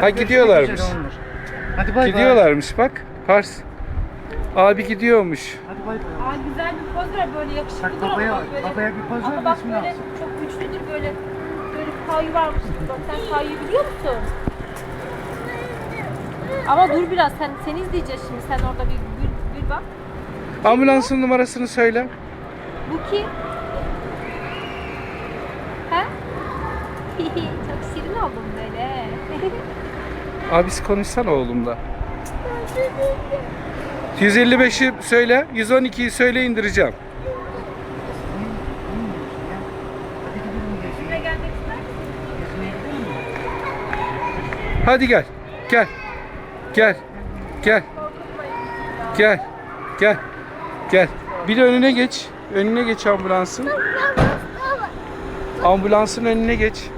Ha gidiyorlarmış. Hadi bay bay. Gidiyorlarmış bak. Pars. Abi gidiyormuş. Hadi bay bay. Ay güzel bir poz ver böyle yakışıklı Bak dur ama babaya bak babaya bir poz ver, Ama bak resmini böyle alsın. çok güçlüdür böyle. Böyle bir kayu varmış. Bak sen kayıyı biliyor musun? Ama dur biraz sen seni izleyeceğiz şimdi. Sen orada bir gül, gül bak. Ambulansın numarasını söyle. Bu kim? He? çok şirin oldun böyle. Abisi konuşsana oğlumla. 155'i söyle, 112'yi söyle indireceğim. Hadi gel. Gel. Gel. Gel. Gel. Gel. Gel. Bir de önüne geç. Önüne geç ambulansın. Ambulansın önüne geç.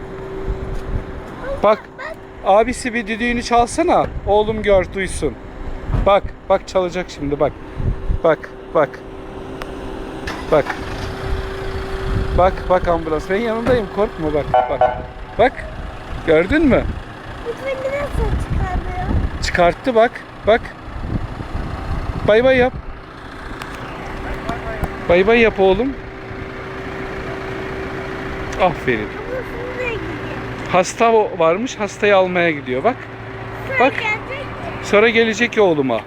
Bak. Abisi bir düdüğünü çalsana. Oğlum gör, duysun. Bak. Bak çalacak şimdi bak. Bak. Bak. Bak. Bak bak ambulans. Ben yanındayım. Korkma bak. Bak. Bak. Gördün mü? Lütfen nasıl çıkarmıyor? Çıkarttı bak. Bak. Bay bay yap. Bay bay yap oğlum. Aferin. Hasta varmış. Hastayı almaya gidiyor bak. Bak. Gelecek. Sonra gelecek oğluma.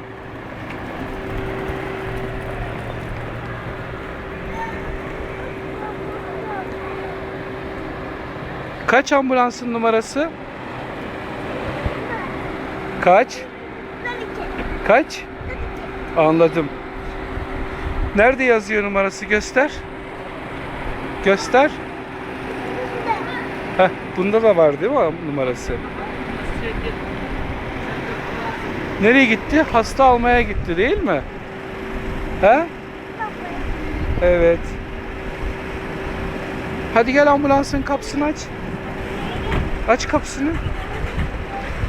Kaç ambulansın numarası? Kaç? Kaç? Anladım. Nerede yazıyor numarası? Göster. Göster. Bunda da var değil mi numarası? Nereye gitti? Hasta almaya gitti değil mi? He? Evet. Hadi gel ambulansın kapısını aç. Aç kapısını.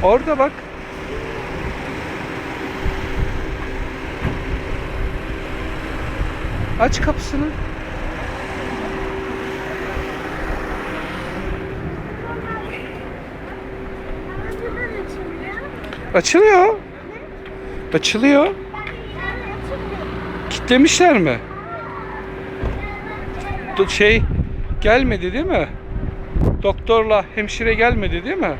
Orada bak. Aç kapısını. Açılıyor. Açılıyor. Kitlemişler mi? Şey gelmedi değil mi? Doktorla hemşire gelmedi değil mi?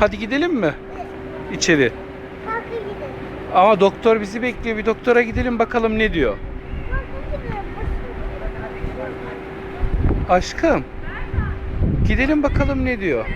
Hadi gidelim mi? İçeri. Ama doktor bizi bekliyor. Bir doktora gidelim bakalım ne diyor. Aşkım. Gidelim bakalım ne diyor.